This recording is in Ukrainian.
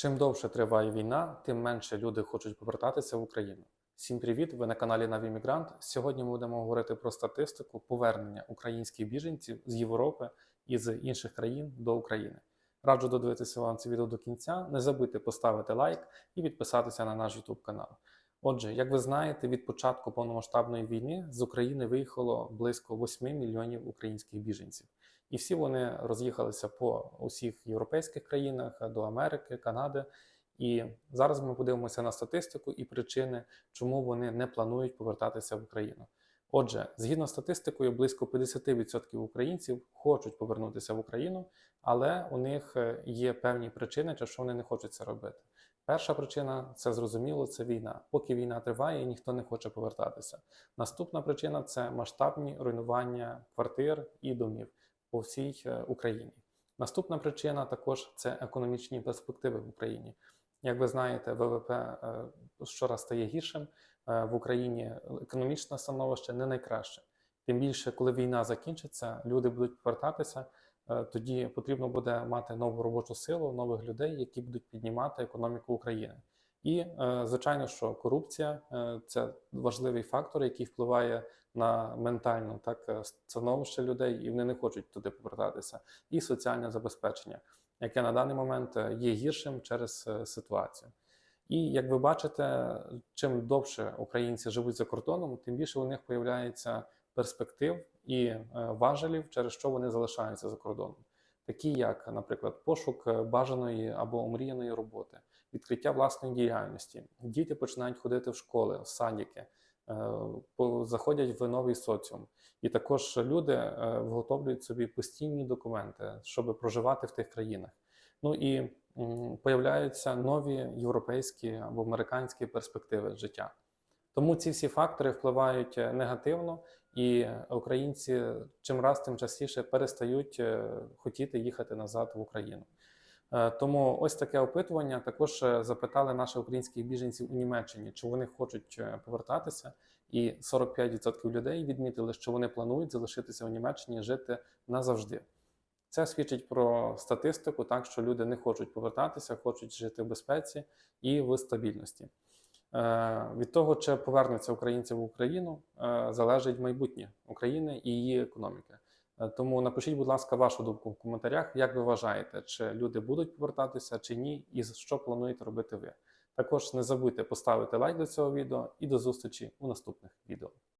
Чим довше триває війна, тим менше люди хочуть повертатися в Україну. Всім привіт! Ви на каналі Навімігрант. Сьогодні ми будемо говорити про статистику повернення українських біженців з Європи і з інших країн до України. Раджу додивитися вам це відео до кінця. Не забудьте поставити лайк і підписатися на наш YouTube канал. Отже, як ви знаєте, від початку повномасштабної війни з України виїхало близько 8 мільйонів українських біженців. І всі вони роз'їхалися по усіх європейських країнах до Америки, Канади. І зараз ми подивимося на статистику і причини, чому вони не планують повертатися в Україну. Отже, згідно з статистикою, близько 50% українців хочуть повернутися в Україну, але у них е, є певні причини, через що вони не хочуть це робити. Перша причина це зрозуміло, це війна. Поки війна триває, ніхто не хоче повертатися. Наступна причина це масштабні руйнування квартир і домів по всій е, Україні. Наступна причина також це економічні перспективи в Україні. Як ви знаєте, ВВП е, щораз стає гіршим. Е, В Україні економічне становище не найкраще. Тим більше, коли війна закінчиться, люди будуть повертатися. Тоді потрібно буде мати нову робочу силу, нових людей, які будуть піднімати економіку України. І, е, звичайно, що корупція е, це важливий фактор, який впливає на ментальне так е, становище людей, і вони не хочуть туди повертатися. І соціальне забезпечення, яке на даний момент є гіршим через ситуацію. І як ви бачите, чим довше українці живуть за кордоном, тим більше у них появляється перспектив і важелів, через що вони залишаються за кордоном, такі як, наприклад, пошук бажаної або омріяної роботи, відкриття власної діяльності. Діти починають ходити в школи, в садики, е, заходять в новий соціум. І також люди е, виготовлюють собі постійні документи, щоб проживати в тих країнах. Ну і появляються нові європейські або американські перспективи життя. Тому ці всі фактори впливають е, негативно, і українці чим раз тим частіше перестають хотіти їхати назад в Україну. Е, Тому ось таке опитування також е, запитали наших українських біженців у Німеччині, чи вони хочуть е, повертатися. І 45% людей відмітили, що вони планують залишитися у Німеччині жити назавжди. Це свідчить про статистику, так що люди не хочуть повертатися, хочуть жити в безпеці і в стабільності. Від того, чи повернуться українці в Україну, залежить майбутнє України і її економіки. Е, Тому напишіть, будь ласка, вашу думку в коментарях, як ви вважаєте, чи люди будуть повертатися чи ні, і що плануєте робити ви. Також не забудьте поставити лайк до цього відео і до зустрічі у наступних відео.